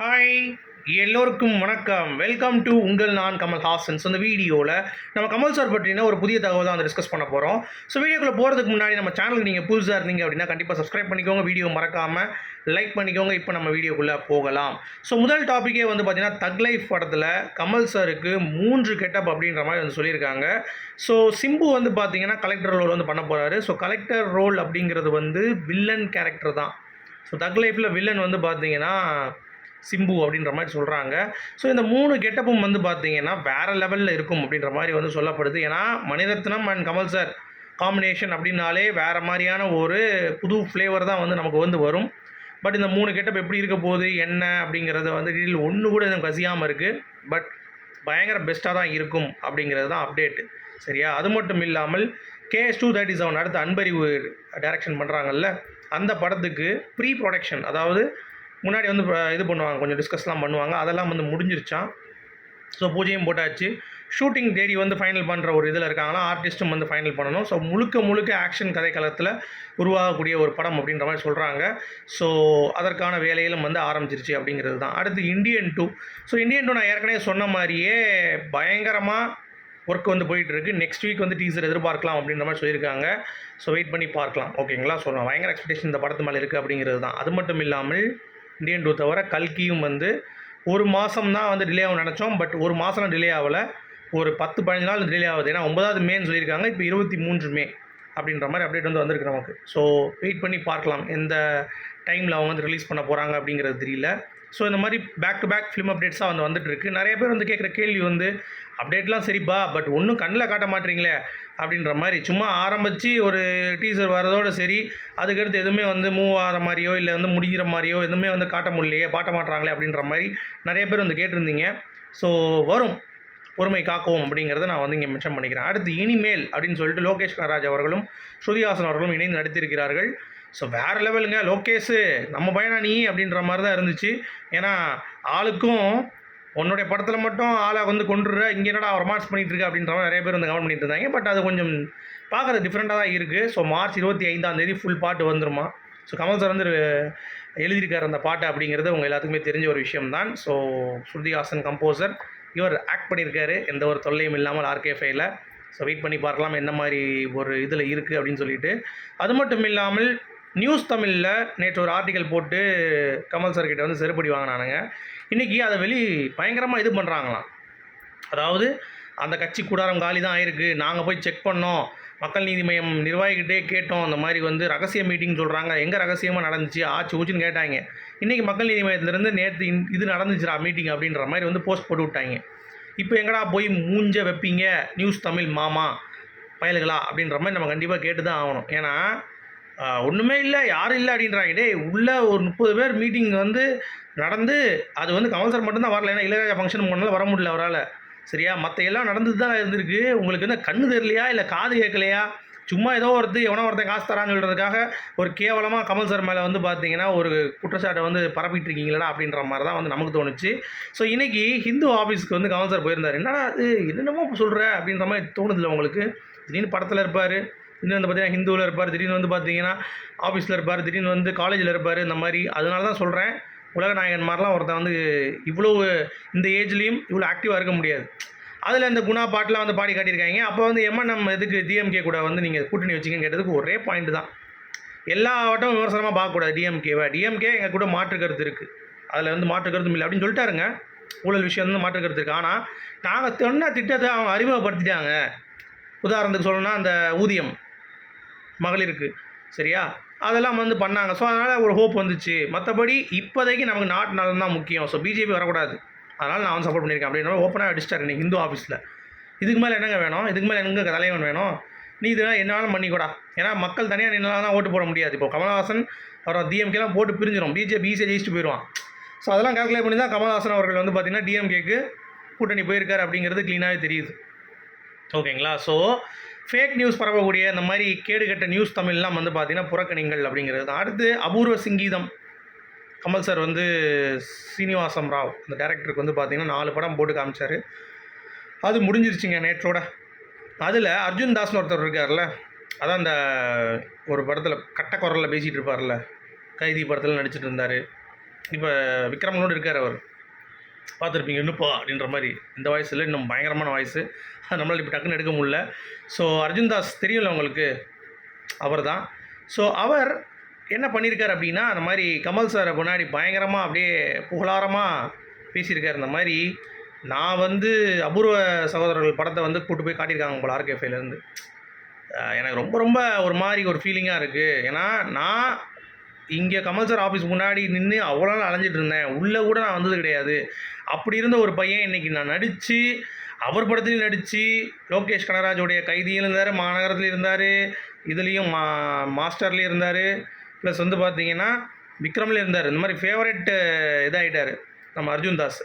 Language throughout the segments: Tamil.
ஹாய் எல்லோருக்கும் வணக்கம். வெல்கம் டு உங்கள் நான் கமல் ஹாசன்ஸ் இந்த வீடியோவில் நம்ம கமல் சார் பற்றின ஒரு புதிய தகவல் தான் வந்து டிஸ்கஸ் பண்ண போகிறோம் ஸோ வீடியோக்குள்ளே போகிறதுக்கு முன்னாடி நம்ம சேனலுக்கு நீங்கள் புதுசாக இருந்தீங்க அப்படின்னா கண்டிப்பாக சப்ஸ்கிரைப் பண்ணிக்கோங்க. வீடியோ மறக்காமல் லைக் பண்ணிக்கோங்க. இப்போ நம்ம வீடியோக்குள்ளே போகலாம். ஸோ முதல் டாப்பிக்கே வந்து பார்த்தீங்கன்னா தக் லைஃப் படத்தில் கமல் சாருக்கு மூன்று கெட்டப் அப்படின்ற மாதிரி வந்து சொல்லியிருக்காங்க. ஸோ சிம்பு வந்து பார்த்தீங்கன்னா கலெக்டர் ரோல் வந்து பண்ண போகிறாரு ஸோ கலெக்டர் ரோல் அப்படிங்கிறது வந்து வில்லன் கேரக்டர் தான். ஸோ தக் லைஃப்பில் வில்லன் வந்து பார்த்தீங்கன்னா சிம்பு அப்படின்ற மாதிரி சொல்கிறாங்க ஸோ இந்த மூணு கெட்டப்பும் வந்து பார்த்தீங்கன்னா வேறு லெவலில் இருக்கும் அப்படின்ற மாதிரி வந்து சொல்லப்படுது. ஏன்னா Mani Ratnam and Kamal sir combination அப்படின்னாலே வேறு மாதிரியான ஒரு புது ஃப்ளேவர் தான் வந்து நமக்கு வந்து வரும். பட் இந்த மூணு கெட்டப் எப்படி இருக்க போகுது என்ன அப்படிங்கிறத வந்து டீல் ஒன்று கூட எதுவும் கசியாமல் இருக்குது பட் பயங்கர பெஸ்ட்டாக தான் இருக்கும் அப்படிங்கிறது தான் அப்டேட்டு சரியா? அது மட்டும் இல்லாமல் கேஎஸ் டூ தேர்ட்டி செவன் அடுத்து அன்பறிவு டைரக்ஷன் பண்ணுறாங்கல்ல அந்த படத்துக்கு ப்ரீ ப்ரொடக்ஷன் அதாவது முன்னாடி வந்து இது பண்ணுவாங்க கொஞ்சம் டிஸ்கஸ்லாம் பண்ணுவாங்க. அதெல்லாம் வந்து முடிஞ்சிருச்சான் ஸோ பூஜையும் போட்டாச்சு. ஷூட்டிங் தேடி வந்து ஃபைனல் பண்ணுற ஒரு இதில் இருக்காங்களா ஆர்டிஸ்ட்டும் வந்து ஃபைனல் பண்ணணும். ஸோ முழுக்க முழுக்க ஆக்ஷன் கதைக்களத்தில் உருவாகக்கூடிய ஒரு படம் அப்படின்ற மாதிரி சொல்கிறாங்க ஸோ அதற்கான வேலையிலும் வந்து ஆரம்பிச்சிருச்சு அப்படிங்கிறது தான். அடுத்து Indian two so Indian two நான் ஏற்கனவே சொன்ன மாதிரியே பயங்கரமாக ஒர்க் வந்து போயிட்டுருக்கு. நெக்ஸ்ட் வீக் வந்து டீசர் எதிர்பார்க்கலாம் அப்படின்ற மாதிரி சொல்லியிருக்காங்க. ஸோ வெயிட் பண்ணி பார்க்கலாம். ஓகேங்களா ஸோ நான் பயங்கர எக்ஸ்பெக்டேஷன் இந்த படத்து மேலே இருக்குது அப்படிங்கிறது தான். அது மட்டும் இல்லாமல் இந்தியன் டூ தவிர கல்கியும் வந்து ஒரு மாதம் தான் வந்து டிலே ஆகும் நினச்சோம். பட் ஒரு மாதம்லாம் டிலே ஆகலை. ஒரு பத்து பதினஞ்சு நாள் டிலே ஆகுது. ஏன்னா ஒன்பதாவது மேன்னு சொல்லியிருக்காங்க. இப்போ இருபத்தி மூன்று மே அப்படின்ற மாதிரி அப்டேட் வந்து வந்திருக்கு நமக்கு. ஸோ வெயிட் பண்ணி பார்க்கலாம். எந்த டைமில் அவங்க வந்து ரிலீஸ் பண்ண போகிறாங்க அப்படிங்கிறது தெரியல. ஸோ இந்த மாதிரி பேக் டு பேக் ஃபிலிம் அப்டேட்ஸாக வந்து வந்துட்டுருக்கு நிறைய பேர் வந்து கேட்குற கேள்வி வந்து அப்டேட்லாம் சரிப்பா பட் ஒன்றும் கண்ணில் காட்ட மாட்டீங்களே அப்படின்ற மாதிரி. சும்மா ஆரம்பித்து ஒரு டீசர் வரதோட சரி அதுக்கடுத்து எதுவுமே வந்து மூவ் ஆகிற மாதிரியோ இல்லை வந்து முடிகிற மாதிரியோ எதுவுமே வந்து காட்ட முடியலையே பாட்ட மாட்டுறாங்களே அப்படின்ற மாதிரி நிறைய பேர் வந்து கேட்டிருந்தீங்க. ஸோ வரும். பொறுமை காக்கவும் அப்படிங்கிறத நான் வந்து இங்கே மென்ஷன் பண்ணிக்கிறேன். அடுத்து இனிமேல் அப்படின்னு சொல்லிட்டு லோகேஷ் கனராஜ் அவர்களும் ஸ்ருதிஹாசன் அவர்களும் இணைந்து நடித்திருக்கிறார்கள். ஸோ வேறு லெவலுங்க லோகேஷு. நம்ம பையனா நீ அப்படின்ற மாதிரி தான் இருந்துச்சு. ஏன்னா ஆளுக்கும் உன்னுடைய படத்தில் மட்டும் ஆளை வந்து கொண்டுடுற இங்கே என்னடா ரொமான்ஸ் பண்ணிகிட்டு இருக்க அப்படின்ற மாதிரி நிறைய பேர் வந்து கமெண்ட் பண்ணிட்டு இருந்தாங்க. பட் அது கொஞ்சம் பார்க்குறது டிஃப்ரெண்ட்டாக தான் இருக்குது ஸோ மார்ச் இருபத்தி ஐந்தாம் தேதி ஃபுல் பாட்டு வந்துருமா? ஸோ கமல் சார் வந்து எழுதியிருக்கார் அந்த பாட்டு அப்படிங்கிறது உங்கள் எல்லாத்துக்குமே தெரிஞ்ச ஒரு விஷயம்தான். ஸோ ஸ்ருதிஹாசன் கம்போசர் இவர் ஆக்ட் பண்ணியிருக்காரு. எந்த ஒரு தொல்லையும் இல்லாமல் ஆர்கே ஃபைல ஸோ வெயிட் பண்ணி பார்க்கலாம் என்ன மாதிரி ஒரு இதில் இருக்குது அப்படின்னு சொல்லிட்டு. அது மட்டும் இல்லாமல் நியூஸ் தமிழில் நேற்று ஒரு ஆர்டிக்கல் போட்டு கமல் சார்கிட்ட வந்து செருப்படி வாங்கினானுங்க. இன்றைக்கி அதை வெளி பயங்கரமாக இது பண்ணுறாங்களாம் அதாவது அந்த கட்சி கூடாரம் காலி தான் ஆயிருக்கு. நாங்கள் போய் செக் பண்ணோம். மக்கள் நீதி மையம் நிர்வாகிகிட்டே கேட்டோம். அந்த மாதிரி வந்து ரகசிய மீட்டிங் சொல்கிறாங்க எங்கே ரகசியமாக நடந்துச்சு? ஆச்சு ஊச்சின்னு கேட்டாங்க. இன்றைக்கி மக்கள் நீதி மையத்திலேருந்து நேற்று இது நடந்துச்சுடா மீட்டிங் அப்படின்ற மாதிரி வந்து போஸ்ட் போட்டு விட்டாங்க. இப்போ எங்கடா போய் மூஞ்ச வைப்பீங்க? நியூஸ் தமிழ் மாமா பயலுகளா அப்படின்ற மாதிரி நம்ம கண்டிப்பாக கேட்டு தான் ஆகணும். ஏன்னா ஒன்றுமே இல்லை யாரும் இல்லை அப்படின்றாங்க. உள்ளே ஒரு முப்பது பேர் மீட்டிங் வந்து நடந்து அது வந்து கமல் சார் மட்டும்தான் வரல ஏன்னா இளையராஜா ஃபங்க்ஷன் போனாலும் வர முடியல அவரால். சரியா? மற்ற எல்லாம் நடந்துட்டு தான் இருந்திருக்கு. உங்களுக்கு என்ன கண்ணு தெரியலையா? இல்லை காது கேட்கலையா? சும்மா ஏதோ ஒருத்தர் எவனோ ஒருத்தன் காசு தரான்னு சொல்கிறதுக்காக ஒரு கேவலமாக கமல் சார் மேலே வந்து பார்த்தீங்கன்னா ஒரு குற்றச்சாட்டை வந்து பரப்பிட்டு இருக்கீங்களா அப்படின்ற மாதிரி தான் வந்து நமக்கு தோணுச்சு. ஸோ இன்னைக்கு ஹிந்து ஆஃபீஸ்க்கு வந்து கமல் சார் போயிருந்தார். என்னடா அது என்னென்னமோ சொல்கிற அப்படின்ற மாதிரி தோணுதில்ல உங்களுக்கு? திடீர்னு படத்தில் இருப்பார். திடீர்னு வந்து பார்த்தீங்கன்னா ஹிந்துவில் இருப்பார் திடீர்னு வந்து பார்த்தீங்கன்னா ஆஃபீஸில் இருப்பார் திடீர்னு வந்து காலேஜில் இருப்பார் இந்த மாதிரி. அதனால தான் சொல்கிறேன் உலக நாயகன் மாதிரிலாம் ஒருத்தன் வந்து இவ்வளோ இந்த ஏஜ்லேயும் இவ்வளோ ஆக்டிவாக இருக்க முடியாது. அதில் இந்த குணா பாட்டெலாம் வந்து பாடி காட்டியிருக்காங்க. அப்போ வந்து எம்என்எம் எதுக்கு டிஎம்கே கூட வந்து நீங்கள் கூட்டணி வச்சிங்கன்னு கேட்டதுக்கு ஒரே பாயிண்ட் தான். எல்லா வட்டமும் விமர்சனமாக பார்க்கக்கூடாது டிஎம்கேவை டிஎம்கே எங்கள் கூட மாற்று கருத்து இருக்குது அதில் வந்து மாற்று கருத்தும் இல்லை. அப்படின்னு சொல்லிட்டாருங்க. ஊழல் விஷயம் வந்து மாற்று கருத்து இருக்குது ஆனால் நாங்கள் சொன்ன திட்டத்தை அவங்க அறிமுகப்படுத்திட்டாங்க. உதாரணத்துக்கு சொல்லணும்னா அந்த ஊதியம். மகளிருக்கு. சரியா? அதெல்லாம் வந்து பண்ணாங்க. ஸோ அதனால் ஒரு ஹோப் வந்துச்சு. மற்றபடி இப்போதைக்கு நமக்கு நாட்டு நலன் தான் முக்கியம். ஸோ பிஜேபி வரக்கூடாது. அதனால் நான் வந்து சப்போர்ட் பண்ணியிருக்கேன். அப்படின்ற ஓப்பனாக அடிச்சிட்டாரு இன்றைக்கி இந்து ஆஃபீஸில் இதுக்கு மேலே என்னங்க வேணும்? இதுக்கு மேலே எங்கே தலைவன் வேணும்? நீ இதெல்லாம் என்னாலும் பண்ணிக்கூடா. ஏன்னா மக்கள் தனியாக நின்னாலாம் ஓட்டு போட முடியாது. இப்போ கமல்ஹாசன் அவர் டிஎம்கேலாம் போட்டு பிரிஞ்சிடும் பிஜேபி ஈஸியாக ஜெயிச்சுட்டு போயிடுவான் ஸோ அதெல்லாம் கால்குலேட் பண்ணி தான் கமல்ஹாசன் அவர்கள் வந்து பார்த்திங்கன்னா டிஎம்கேக்கு கூட்டணி போயிருக்காரு அப்படிங்கிறது க்ளீனாகவே தெரியுது. ஓகேங்களா ஸோ ஃபேக் நியூஸ் பரவக்கூடிய இந்த மாதிரி கேடுகட்ட நியூஸ் தமிழ்லாம் வந்து பார்த்தீங்கன்னா புறக்கணிங்கள் அப்படிங்கிறது தான். அடுத்து அபூர்வ சிங்கீதம். கமல் சார் வந்து சீனிவாசம் ராவ் அந்த டேரக்டருக்கு வந்து பார்த்தீங்கன்னா நாலு படம் போட்டு காமிச்சார். அது முடிஞ்சிருச்சுங்க நேற்றோட. அதில் அர்ஜுன் தாஸ்னு ஒருத்தர் இருக்கார்ல அதான் அந்த ஒரு படத்தில் கட்ட குரலில் பேசிகிட்டு இருப்பார்ல கைதி படத்தில் நடிச்சிட்டு இருந்தார். இப்போ விக்ரமனோடு இருக்கார் அவர். பார்த்துருப்பீங்க இன்னுப்பா அப்படின்ற மாதிரி. இந்த வாய்ஸில் இன்னும் பயங்கரமான வாய்ஸு நம்மளால் இப்போ டக்குன்னு எடுக்க முடியல. ஸோ அர்ஜுன் தாஸ் தெரியல உங்களுக்கு? அவர் தான். ஸோ அவர் என்ன பண்ணியிருக்கார் அப்படின்னா அந்த மாதிரி கமல் சாரை முன்னாடி பயங்கரமாக அப்படியே புகழாரமாக பேசியிருக்காரு. இந்த மாதிரி நான் வந்து அபூர்வ சகோதரர்கள் படத்தை வந்து கூட்டு போய் காட்டியிருக்காங்க போல ஆர்கேஃபைலேருந்து எனக்கு ரொம்ப ரொம்ப ஒரு மாதிரி ஒரு ஃபீலிங்காக இருக்குது ஏன்னா நான் இங்கே கமல் சார் ஆஃபீஸ் முன்னாடி நின்று அவ்வளோ நாள் அலைஞ்சிட்டு இருந்தேன். உள்ளே கூட நான் வந்தது கிடையாது. அப்படி இருந்த ஒரு பையன் இன்னைக்கு நான் நடித்து அவர் படத்துலையும் நடித்து லோகேஷ் கனராஜோடைய கைதியும் இருந்தார் மாநகரத்துலேயும் இருந்தார் இதுலேயும் மா மாஸ்டர்லேயும் இருந்தார். ப்ளஸ் வந்து பார்த்தீங்கன்னா விக்ரம்லேயும் இருந்தார். இந்த மாதிரி ஃபேவரட் இதாகிட்டார் நம்ம அர்ஜுன் தாஸ்.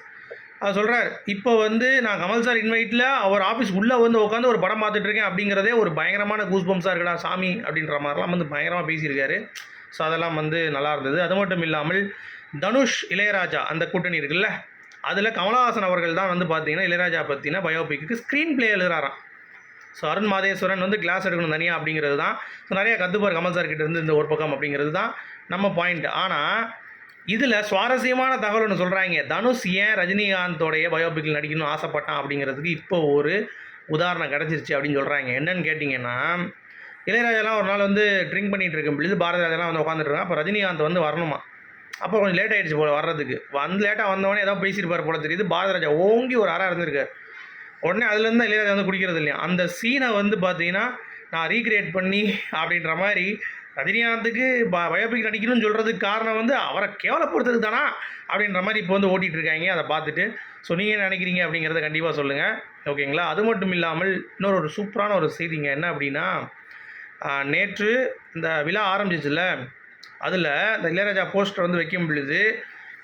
அவர் சொல்கிறார் இப்போ வந்து நான் கமல் சார் இன்வைட்டில் அவர் ஆஃபீஸ் உள்ளே வந்து உட்காந்து ஒரு படம் பார்த்துட்ருக்கேன் அப்படிங்கிறதே ஒரு பயங்கரமான கூஸ் பம்ப்ஸாக இருக்கடா சாமி அப்படின்ற மாதிரிலாம் வந்து பயங்கரமாக பேசியிருக்காரு. ஸோ அதெல்லாம் வந்து நல்லா இருந்தது அது மட்டும் இல்லாமல் தனுஷ் இளையராஜா அந்த கூட்டணி இருக்குல்ல அதில் கமலஹாசன் அவர்கள் தான் வந்து பார்த்தீங்கன்னா இளையராஜா பற்றின பயோபிக்கு ஸ்க்ரீன் பிளே எழுதுறாராம். ஸோ அருண் மாதேஸ்வரன் வந்து கிளாஸ் எடுக்கணும் தனியாக அப்படிங்கிறது தான். ஸோ நிறைய கற்றுப்பார் கமல் சார் கிட்ட இருந்து இந்த ஒரு பக்கம் அப்படிங்கிறது தான் நம்ம பாயிண்ட் ஆனால் இதில் சுவாரஸ்யமான தகவல் ஒன்று சொல்கிறாங்க தனுஷ் ஏன் ரஜினிகாந்தோடைய பயோபிக்கில் நடிக்கணும்னு ஆசைப்பட்டான் அப்படிங்கிறதுக்கு இப்போ ஒரு உதாரணம் கிடச்சிருச்சு அப்படின்னு சொல்கிறாங்க என்னன்னு கேட்டிங்கன்னா இளையராஜாலாம் ஒரு நாள் வந்து ட்ரிங்க் பண்ணிகிட்டு இருக்கும். பொழுது பாரதிராஜாலாம் வந்து உட்காந்துட்டு அப்போ ரஜினிகாந்த் வந்து வரணுமா? அப்போ கொஞ்சம் லேட் ஆகிடுச்சு போல வர்றதுக்கு. வந்து லேட்டாக வந்தவொடனே ஏதோ பேசியிருப்பார் போல தெரியுது. பாரதிராஜா ஓங்கி ஒரு அறை இருந்திருக்கார் உடனே அதுலேருந்து இளையராஜா வந்து குடிக்கிறது இல்லையா? அந்த சீனை வந்து பார்த்தீங்கன்னா நான் ரீக்ரியேட் பண்ணி அப்படின்ற மாதிரி ரஜினிகாந்துக்கு ப பயோபிக் நடிக்கணும்னு சொல்கிறதுக்கு காரணம் வந்து அவரை கேவலப்படுத்துறது தானா? அப்படின்ற மாதிரி இப்போ வந்து ஓட்டிகிட்டு இருக்காங்க. அதை பார்த்துட்டு ஸோ நீங்கள் என்ன நினைக்கிறீங்க? அப்படிங்கிறத கண்டிப்பாக சொல்லுங்கள் ஓகேங்களா? அது மட்டும் இல்லாமல் இன்னொரு ஒரு சூப்பரான ஒரு செய்திங்க என்ன அப்படின்னா நேற்று இந்த விழா ஆரம்பிச்சிச்சுல அதில் இந்த இளையராஜா போஸ்டர் வந்து வைக்கும் பொழுது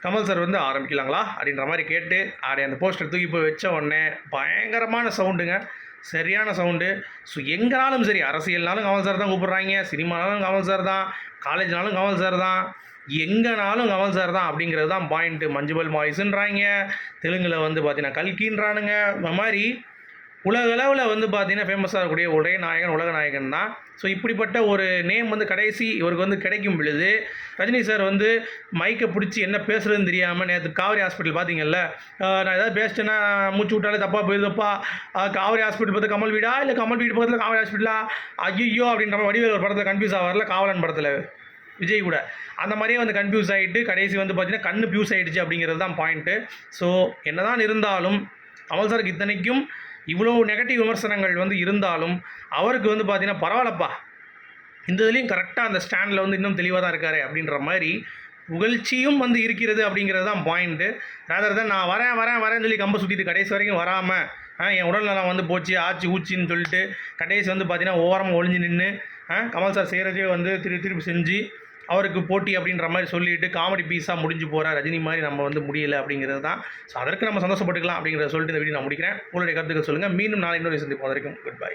கமல் சார் வந்து ஆரம்பிக்கலாங்களா? அப்படின்ற மாதிரி கேட்டு அப்படி அந்த போஸ்டர் தூக்கி போய் வச்ச உடனே பயங்கரமான சவுண்டுங்க. சரியான சவுண்டு. ஸோ எங்கனாலும் சரி அரசியல்னாலும் கமல் சார் தான் கூப்பிட்றாங்க. சினிமானாலும் கமல் சார் தான். காலேஜ்னாலும் கமல் சார் தான். எங்கனாலும் கமல் சார் தான். அப்படிங்கிறது தான் பாயிண்ட்டு மஞ்சுபல் மாய்ஸுன்றாங்க தெலுங்கில் வந்து பார்த்தீங்கன்னா கல்கின்றானுங்க. இந்த மாதிரி உலக அளவில் வந்து பார்த்தீங்கன்னா ஃபேமஸாக இருக்கக்கூடிய ஒரே நாயகன் உலக நாயகன் தான். ஸோ இப்படிப்பட்ட ஒரு நேம் வந்து கடைசி இவருக்கு வந்து கிடைக்கும் பொழுது ரஜினி சார் வந்து மைக்கை பிடிச்சி என்ன பேசுறதுன்னு தெரியாமல் நேற்று காவேரி ஹாஸ்பிட்டல் பார்த்தீங்கல்ல நான் ஏதாவது பேசிட்டேன்னா மூச்சு விட்டாலே தப்பாக போயிருந்தப்பா ஆஹ் காவேரி ஹாஸ்பிட்டல் பார்த்து கமல் வீடா? இல்லை கமல் வீடு பக்கத்தில் காவேரி ஹாஸ்பிட்டலா ஐயோ அப்படின்ற மாதிரி வடிவேல் ஒரு படத்தில் கன்ஃபியூஸ் ஆவார்ல காவலன் படத்தில். விஜய் கூட. அந்த மாதிரியே வந்து கன்ஃபியூஸ் ஆகிட்டு கடைசி வந்து பார்த்தீங்கன்னா கண்ணு பியூஸ் ஆகிடுச்சு அப்படிங்கிறது தான் பாயிண்ட்டு ஸோ என்னதான் இருந்தாலும் கமல் சாருக்கு இத்தனைக்கும் இவ்வளோ நெகட்டிவ் விமர்சனங்கள் வந்து இருந்தாலும் அவருக்கு வந்து பார்த்தீங்கன்னா பரவாயில்லப்பா. இந்த இதுலேயும் கரெக்டாக அந்த ஸ்டாண்டில் வந்து இன்னும் தெளிவாக தான் இருக்காரு அப்படின்ற மாதிரி புகழ்ச்சியும் வந்து இருக்கிறது அப்படிங்கிறது தான் பாயிண்ட்டு ரேதர் தான் நான் வரேன் வரேன் வரேன்னு சொல்லி கம்பை சுற்றிட்டு கடைசி வரைக்கும் வராமல் என் உடல்நலம் வந்து போச்சு ஆச்சு ஊச்சின்னு சொல்லிட்டு கடைசி வந்து பார்த்தீங்கன்னா ஓரமாக ஒளிஞ்சு நின்று கமல் சார் செய்கிறதே வந்து திருப்பி திருப்பி செஞ்சு அவருக்கு போட்டி அப்படின்ற மாதிரி சொல்லிட்டு காமெடி பீஸாக முடிஞ்சு போகிற ரஜினி மாதிரி நம்ம வந்து முடியலை அப்படிங்கிறது தான். ஸோ அதற்கு நம்ம சந்தோஷப்பட்டுக்கலாம் அப்படிங்கிறத சொல்லிட்டு இந்த வீடியோ நான் முடிக்கிறேன். உங்களுடைய கருத்துக்கள் சொல்லுங்கள் மீண்டும் நாளை இன்னொரு சந்திப்போம். வரைக்கும் குட் பை